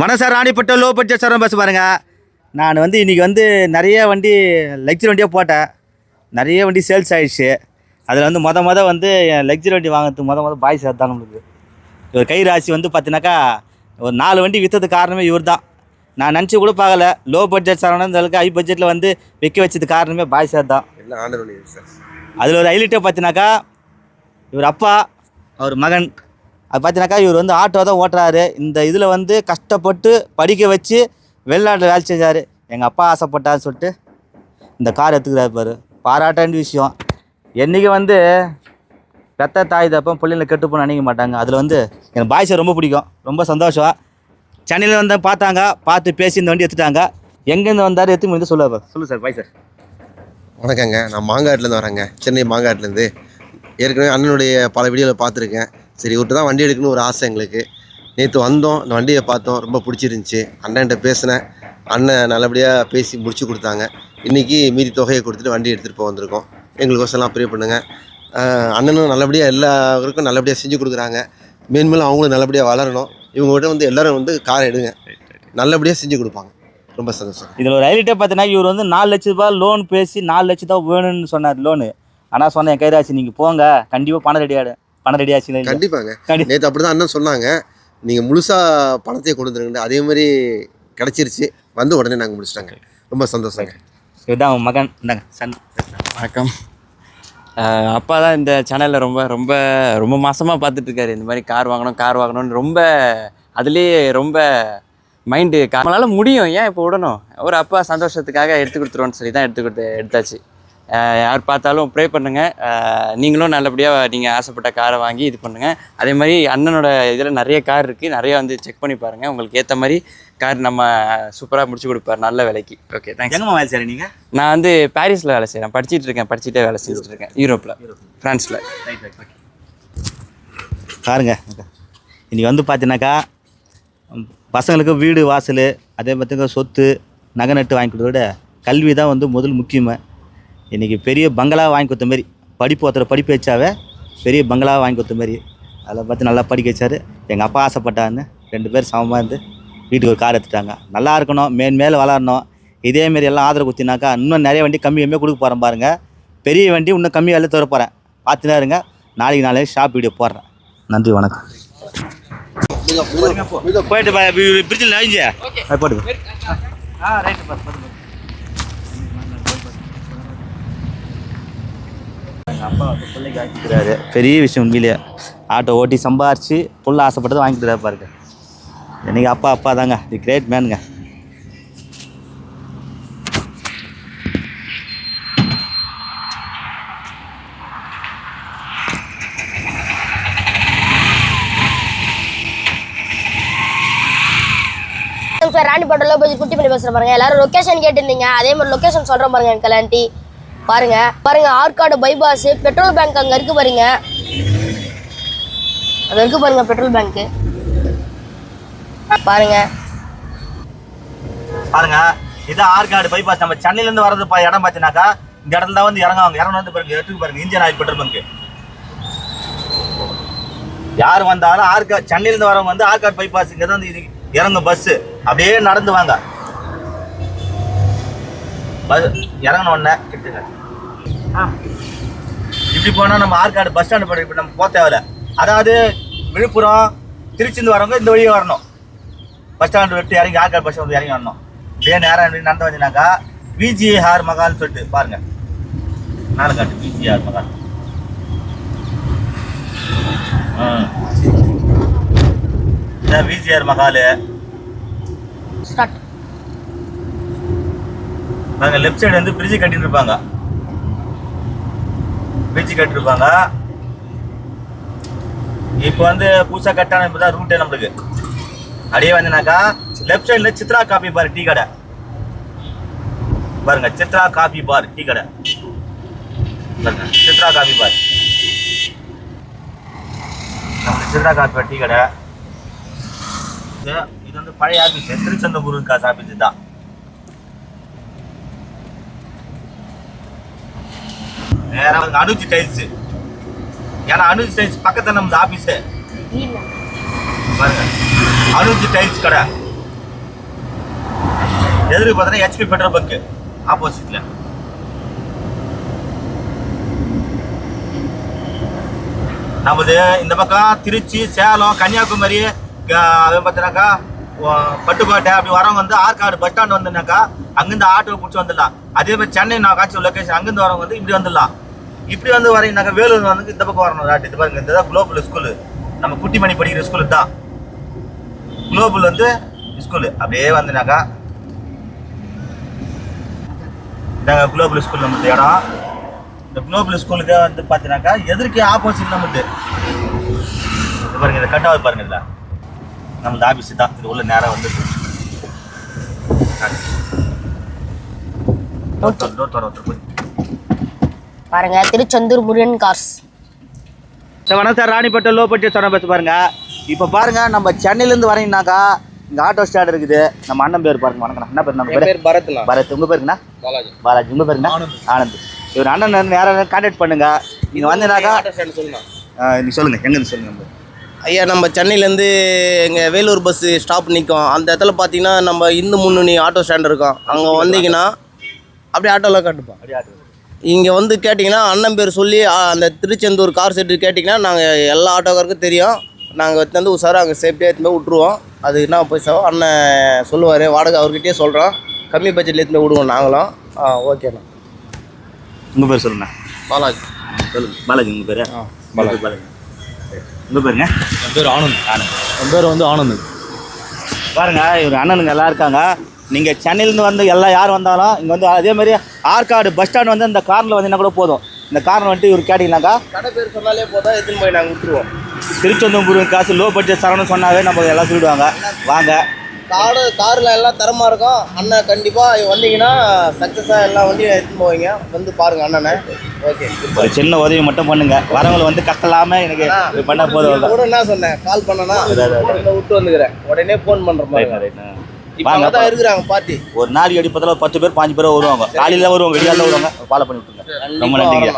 வணக்கம் sir Ranipet low budget sir bus பாருங்க. நான் வந்து இன்றைக்கி வந்து நிறைய வண்டி லக்ஸரி வண்டியாக போட்டேன். நிறைய வண்டி சேல்ஸ் ஆயிடுச்சு. அதில் வந்து மொத மொத வந்து என் லக்ஸரி வண்டி வாங்குறதுக்கு மொத மொத பாய் சார் தான் நம்மளுக்கு. இவர் கை ராசி வந்து பார்த்தீங்கன்னாக்கா ஒரு நாலு வண்டி விற்றதுக்கு காரணமே இவர் தான் நான் நினச்சி கூட பார்க்கல. லோ பட்ஜெட் சார் ஹை பட்ஜெட்டில் வந்து விற்க வச்சது காரணமே பாய் சார் தான். அதில் ஒரு ஹைலைட்டே பார்த்தீங்கன்னாக்கா இவர் அப்பா அவர் மகன். அது பார்த்தீங்கன்னாக்கா இவர் வந்து ஆட்டோ தான் ஓட்டுறாரு. இந்த இதில் வந்து கஷ்டப்பட்டு படிக்க வச்சு வெளிநாட்டில் வேலை செஞ்சார். எங்கள் அப்பா ஆசைப்பட்டான்னு சொல்லிட்டு இந்த கார் எடுத்துக்கிறாரு பாரு. பாராட்ட விஷயம். என்றைக்கு வந்து பெத்த தாய் தப்பம் பிள்ளைங்களை கெட்டு போன நினைக்க மாட்டாங்க. அதில் வந்து எனக்கு பாய்ஸை ரொம்ப பிடிக்கும். ரொம்ப சந்தோஷம். சென்னையில் வந்து பார்த்தாங்க. பார்த்து பேசி இந்த வண்டி எடுத்துட்டாங்க. எங்கேருந்து வந்தார்? எடுத்து முடிந்து சொல்லுவார் சொல்லு சார் பாய் சார் வணக்கங்க. நான் மாங்காட்டிலேருந்து வரேங்க. சென்னை மாங்காட்டிலேருந்து ஏற்கனவே அண்ணனுடைய பல வீடியோவில் பார்த்துருக்கேன். சரி இவர்கிட்ட தான் வண்டி எடுக்கணும்னு ஒரு ஆசை எங்களுக்கு. நேற்று வந்தோம் இந்த வண்டியை பார்த்தோம் ரொம்ப பிடிச்சிருந்துச்சி. அண்ணன்கிட்ட பேசினேன். அண்ணன் நல்லபடியாக பேசி முடிச்சு கொடுத்தாங்க. இன்றைக்கி மீதி தொகையை கொடுத்துட்டு வண்டி எடுத்துகிட்டு போக வந்திருக்கோம். எங்களுக்கோசரம் ப்ரே பண்ணுங்கள் அண்ணனும் நல்லபடியாக எல்லாருக்கும் நல்லபடியாக செஞ்சு கொடுக்குறாங்க. மேன்மேலும் அவங்களும் நல்லபடியாக வளரணும். இவங்ககிட்ட வந்து எல்லோரும் வந்து கார் எடுங்க. நல்லபடியாக செஞ்சு கொடுப்பாங்க. ரொம்ப சந்தோஷம். இதில் ஒரு ஹைலைட்டே பார்த்தீங்கன்னா இவர் வந்து நாலு லட்ச ரூபாய் லோன் பேசி நாலு லட்சம் தான் வேணும்னு சொன்னார் லோனு ஆனால் சொன்னேன் என் கைராசி நீங்கள் போங்க. கண்டிப்பாக பணம் ரெடியாடு பணம் ரெடி ஆச்சு கண்டிப்பாங்க. கண்டி- நேற்று அப்படி தான் அண்ணன் சொன்னாங்க. நீங்கள் முழுசாக பணத்தையே கொண்டு வந்துருங்க அதே மாதிரி கிடச்சிருச்சு. வந்து உடனே நாங்கள் முடிச்சிட்டாங்க. ரொம்ப சந்தோஷங்க. இதுதான் அவன் மகன். இந்தாங்க சன். வணக்கம். அப்பா தான் இந்த சேனலில் ரொம்ப ரொம்ப ரொம்ப மாசமாக பார்த்துட்டு இருக்காரு இந்த மாதிரி கார் வாங்கணும் கார் வாங்கணும்னு ரொம்ப அதுலேயே ரொம்ப மைண்டு நம்மளால முடியும். ஏன் இப்போ விடணும்? ஒரு அப்பா சந்தோஷத்துக்காக எடுத்து கொடுத்துருவோன்னு சொல்லி தான் எடுத்து கொடுத்து எடுத்தாச்சு. யார் பார்த்தாலும் ப்ரே பண்ணுங்கள் நீங்களும் நல்லபடியாக நீங்கள் ஆசைப்பட்ட காரை வாங்கி இது பண்ணுங்கள் அதே மாதிரி அண்ணனோட இதில் நிறைய கார் இருக்குது நிறைய வந்து செக் பண்ணி பாருங்கள் உங்களுக்கு ஏற்ற மாதிரி கார் நம்ம சூப்பராக முடிச்சு கொடுப்பார். நல்ல விலைக்கு. ஓகே தேங்க்ஸ் எங்கம்மா வேலை நீங்கள் நான் வந்து பாரிஸில் வேலை செய்கிறேன் படிச்சிட்டு இருக்கேன். படிச்சுட்டே வேலை செஞ்சுட்டு இருக்கேன். யூரோப்பில் ஃப்ரான்ஸில் பாருங்க. இன்றைக்கி வந்து பார்த்தீங்கன்னாக்கா பசங்களுக்கு வீடு வாசல் அதே பார்த்துங்க சொத்து நகை நட்டு வாங்கி கொடுத்தத விட கல்வி தான் வந்து முதல் முக்கியமாக இன்றைக்கி பெரிய பங்களா வாங்கி கொடுத்த மாதிரி படிப்பு ஒருத்தர் படிப்பு வச்சாவே பெரிய பங்களா வாங்கி கொடுத்த மாதிரி. அதில் பார்த்து நல்லா படிக்க வச்சார். எங்கள் அப்பா ஆசைப்பட்டான்னு ரெண்டு பேர் சமமாக இருந்து வீட்டுக்கு ஒரு கார் எடுத்துட்டாங்க. நல்லா இருக்கணும் மேன் மேலே வளரணும். இதேமாரி எல்லாம் ஆதரவு குத்தினாக்கா இன்னும் நிறைய வண்டி கம்மி கம்மியாக கொடுக்க போகிறேன் பாருங்கள் பெரிய வண்டி இன்னும் கம்மி விலையில தர போகிறேன் பார்த்துனா இருங்க. நாளைக்கு நாளைக்கு ஷாப் வீடியோ போடுறேன். நன்றி வணக்கம். போயிட்டு பிரிட்ஜில் நவிஞ்சு போட்டு ஆ ரைட்டு அப்பா வந்து பிள்ளைக்கு வாங்கிக்கிறாரு. பெரிய விஷயம் உண்மையிலேயே. ஆட்டோ ஓட்டி சம்பாரித்து புள்ள ஆசைப்பட்டதை வாங்கிக்கிறாரு பாருங்க. இன்னைக்கு அப்பா அப்பா தாங்க. தி கிரேட் மேனுங்க சார் ராணிப்பேட்டையில் போய் குட்டி பண்ணி பேசுகிறேன் பாருங்க. எல்லாரும் லொக்கேஷன் கேட்டிருந்தீங்க. அதே மாதிரி லொக்கேஷன் சொல்கிற பாருங்க எனக்கு பாருங்க பாருங்க ஆற்காடு பைபாஸ் பெட்ரோல் பேங்க் அங்கே இருக்கு பாருங்க. அது இருக்கு பாருங்க பெட்ரோல் பேங்க்கு பாருங்க. பாருங்க இது ஆற்காடு பைபாஸ் நம்ம சென்னையிலேருந்து வர்றது பா இடம் பார்த்தீங்கன்னாக்கா இந்த இடத்துல தான் வந்து இறங்குவாங்க. இறங்க வந்து பாருங்க எடுத்து பாருங்க இந்தியன் ஆயில் பெட்ரோல் பங்கு யார் வந்தாலும் ஆற்கா சென்னையிலேருந்து வரவங்க வந்து ஆற்காடு பைபாஸ் இங்கே தான் வந்து இறங்கும் பஸ்ஸு அப்படியே நடந்து வாங்க. பஸ் இறங்கின உடனே கிட்டுங்க. இப்படி போனால் நம்ம ஆற்காடு பஸ் ஸ்டாண்டு போய் இப்போ நம்ம போக தேவையில்ல. அதாவது விழுப்புரம் திருச்சிந்து வரவங்க இந்த வழியே வரணும். பஸ் ஸ்டாண்டு விட்டு இறங்கி ஆற்காடு பஸ் ஸ்டாண்ட் இறங்கி வரணும். இதே நேரம் நடந்து வந்தீங்கன்னாக்கா விஜிஆர் மகால்னு சொல்லிட்டு பாருங்க. மேலே காட்டு விஜிஆர் மகால். இதான் விஜிஆர் மகாலு. ஸ்டார்ட் பாருங்க லெஃப்ட் சைடு வந்து பிரிட்ஜ் கட்டிட்டு இருப்பாங்க. பிரிட்ஜ் கட்டிருப்பாங்க. இப்போ வந்து புதுசாக கட்டான இப்போ தான் ரூட்டே நம்மளுக்கு. அப்படியே வந்தனாக்கா லெஃப்ட் சைடில் சித்ரா காபி பார் டீ கடை. பாருங்க சித்ரா காபி பார் டீ கடை. பாருங்க சித்ரா காபி பார். நம்மளுக்கு சித்ரா காஃபி பார் டீ கடை. இது வந்து பழைய ஆஃபீஸ் திருச்செந்தபுரம் காசு ஆஃபீஸ் தான். நேரா வந்து அனுஜ் டைல்ஸ். ஏன்னா அனுஜ் டைல்ஸ் பக்கத்துல நம்ம ஆபீஸ் பாருங்க. அனுஜ் டைல்ஸ் கடை. எதிர்க்கு பார்த்தீங்கன்னா ஹெச்பி பெட்ரோல் பங்க் ஆப்போசிட்ல நமது இந்த பக்கம் திருச்சி சேலம் கன்னியாகுமரி பார்த்தீங்கன்னாக்கா பட்டுக்கோட்டை அப்படி வரவங்க வந்து ஆற்காடு பஸ் ஸ்டாண்ட் வந்துனாக்கா அங்கேருந்து ஆட்டோ பிடிச்சி வந்துடலாம். அதே மாதிரி சென்னை நான் காட்சி லொக்கேஷன் அங்கேருந்து வரவங்க வந்து இப்படி வந்துடலாம். இப்படி வந்து வரீங்கனாக்கா வேலூர் வந்து இந்த பக்கம் வரணும் ராட்டு. இது பாருங்க இந்த குளோபல் ஸ்கூலு நம்ம குட்டிமணி படிக்கிற ஸ்கூலு தான். குளோபல் வந்து ஸ்கூலு அப்படியே வந்துனாக்கா நாங்கள் குளோபல் ஸ்கூல் நம்ம இடம். இந்த குளோபல் ஸ்கூலுக்கு வந்து பார்த்தீங்கன்னாக்கா எதிர்க்கு ஆப்போசிட் நம்ம இது பாருங்க இந்த கட்டாவது பாருங்க இல்லை நம்மளது ஆஃபீஸு தான். இது உள்ள நேராக வந்து டோர் தர ஒருத்தர் போய் பாருங்க திருச்செந்தூர் முருகன் கார்ஸ் சார் வணக்கம் சார் ராணிப்பேட்டை லோ பட்ஜெட் சொன்ன பேச பாருங்க. இப்போ பாருங்க நம்ம சென்னையிலேருந்து வரீங்கனாக்கா இங்கே ஆட்டோ ஸ்டாண்ட் இருக்குது. நம்ம அண்ணன் பேர் பாருங்க வணக்கம் என்ன பேர் நம்ம பேர்? பேர் பரத்னா. பரத் உங்க பேருங்கண்ணா? பாலாஜி. பாலாஜி. உங்க பேருங்கண்ணா? ஆனந்த். இவர் அண்ணன் நேராக கான்டாக்ட் பண்ணுங்க. நீங்கள் வந்தீங்கன்னாக்கா ஆட்டோ ஸ்டாண்ட் சொல்லுங்க ஆ, நீ சொல்லுங்க. எங்கேருந்து சொல்லுங்க நம்ம? ஐயா நம்ம சென்னையிலேருந்து இங்கே வேலூர் பஸ்ஸு ஸ்டாப் நிற்கும் அந்த இடத்துல பார்த்தீங்கன்னா நம்ம இந்து முன்னணி ஆட்டோ ஸ்டாண்ட் இருக்கும். அங்கே வந்தீங்கன்னா அப்படியே ஆட்டோலாம் கட்டுப்போம் அப்படியே ஆட்டோ இங்கே வந்து கேட்டிங்கன்னா அண்ணன் பேர் சொல்லி ஆ, அந்த திருச்செந்தூர் கார் செட்டு கேட்டிங்கன்னா நாங்கள் எல்லா ஆட்டோக்காருக்கும் தெரியும். நாங்கள் எடுத்து வந்து உஷாராக அங்கே சேஃப்டியாக எடுத்து போய் விட்ருவோம் அது என்ன பைசாவோ அண்ணன் சொல்லுவார் வாடகை அவர்கிட்டயே சொல்கிறோம் கம்மி பட்ஜெட்டில் எடுத்து போய் விடுவோம் நாங்களும். ஆ ஓகேண்ணா உங்கள் பேர் சொல்லுண்ணா பாலாஜி. சொல்லுங்க பாலாஜி உங்கள் பேர்? பாலாஜி. பாலாஜி. சரி. உங்க பேருங்க? என் பேர் ஆனந்த். ஆனந்த். என் பேர் வந்து ஆனந்த். பாருங்க இவர் அண்ணனுங்க எல்லாம் இருக்காங்க நீங்கள் சென்னையிலேருந்து வந்து எல்லாம் யார் வந்தாலும் இங்கே வந்து அதே மாதிரி ஆற்காடு பஸ் ஸ்டாண்ட் வந்து இந்த காரில் வந்தீங்கன்னா கூட போதும். இந்த காரில் வந்துட்டு இவர் கேட்டிங்கனாக்கா கடை பேர் சொன்னாலே போதும் எடுத்துன்னு போய் நாங்கள் விட்டுருவோம். திருச்செந்தூர் காசு லோ பட்ஜெட் சரவணன் சொன்னாவே நம்ம எல்லாம் சொல்லிடுவாங்க. வாங்க. காரு காரில் எல்லாம் தரமாக இருக்கும். அண்ணன் கண்டிப்பாக வந்தீங்கன்னா சக்ஸஸாக எல்லா வண்டியும் எடுத்துன்னு போவீங்க. வந்து பாருங்க அண்ணனை. ஓகே ஒரு சின்ன உதவி மட்டும் பண்ணுங்க. வரவங்களை வந்து கஷ்டம் இல்லாமல் எனக்கு பண்ண போதும். கூட என்ன சொன்னேன் கால் பண்ணனா விட்டு வந்துக்கிறேன். உடனே ஃபோன் பண்ணுற மாதிரி. வாங்க இருக்கிறாங்க பார்ட்டி ஒரு நாளைக்கு அடிப்பதில் பத்து பேர் பாஞ்சு பேர் வருவாங்க. காலையில் வருவாங்க வெளியால வருவாங்க. ஃபாலோ பண்ணி விட்டுருங்க. ரொம்ப நன்றிங்க.